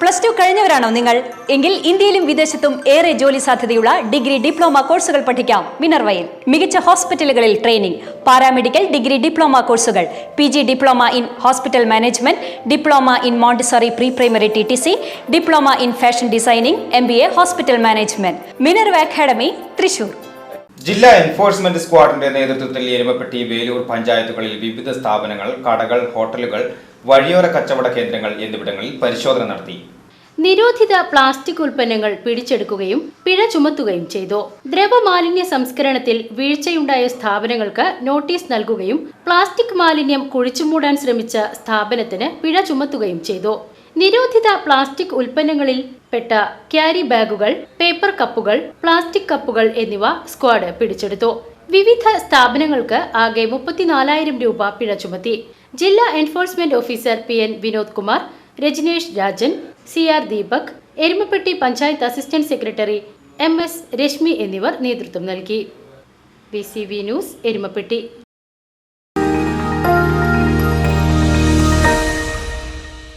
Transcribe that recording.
Plus two കഴിഞ്ഞവരാണോ നിങ്ങൾ? എങ്കിൽ ഇന്ത്യയിലും വിദേശത്തും ഏറെ ജോലി സാധ്യതയുള്ള ഡിഗ്രി ഡിപ്ലോമ കോഴ്സുകൾ പഠിക്കാം. മിനർവയിൽ മികച്ച ഹോസ്പിറ്റലുകളിൽ ട്രെയിനിംഗ് പാരാമെഡിക്കൽ ഡിഗ്രി ഡിപ്ലോമ കോഴ്സുകൾ P G diploma in hospital management diploma in Montessori pre primary T T C diploma in fashion designing M B A hospital management. Minerva academy Thrissur. ജില്ലാ enforcement സ്ക്വാഡിന്റെ നേതൃത്വത്തിൽ എരുമപ്പെട്ടി വേലൂർ പഞ്ചായത്തുകളിൽ വിവിധ സ്ഥാപനങ്ങൾ കടകൾ ഹോട്ടലുകൾ വഴിയോര കച്ചവട കേന്ദ്രങ്ങൾ എന്നിവിടങ്ങളിൽ പരിശോധന നടത്തി. നിരോധിത പ്ലാസ്റ്റിക് ഉൽപ്പന്നങ്ങൾ പിടിച്ചെടുക്കുകയും പിഴ ചുമത്തുകയും ചെയ്തു. ദ്രവമാലിന്യ സംസ്കരണത്തിൽ വീഴ്ചയുണ്ടായ സ്ഥാപനങ്ങൾക്ക് നോട്ടീസ് നൽകുകയും പ്ലാസ്റ്റിക് മാലിന്യം കുഴിച്ചുമൂടാൻ ശ്രമിച്ച സ്ഥാപനത്തിന് പിഴ ചുമത്തുകയും ചെയ്തു. നിരോധിത പ്ലാസ്റ്റിക് ഉൽപ്പന്നങ്ങളിൽ പെട്ട ക്യാരി ബാഗുകൾ പേപ്പർ കപ്പുകൾ പ്ലാസ്റ്റിക് കപ്പുകൾ എന്നിവ സ്ക്വാഡ് പിടിച്ചെടുത്തു. വിവിധ സ്ഥാപനങ്ങൾക്ക് ആകെ മുപ്പത്തിനാലായിരം രൂപ പിഴ ചുമത്തി. ജില്ലാ enforcement officer P N Vinod Kumar Rajanesh Rajan C R Deepak Erumapetty panchayat assistant secretary M S Rashmi എന്നിവർ നേതൃത്വം നൽകി. B C V news Erumapetty.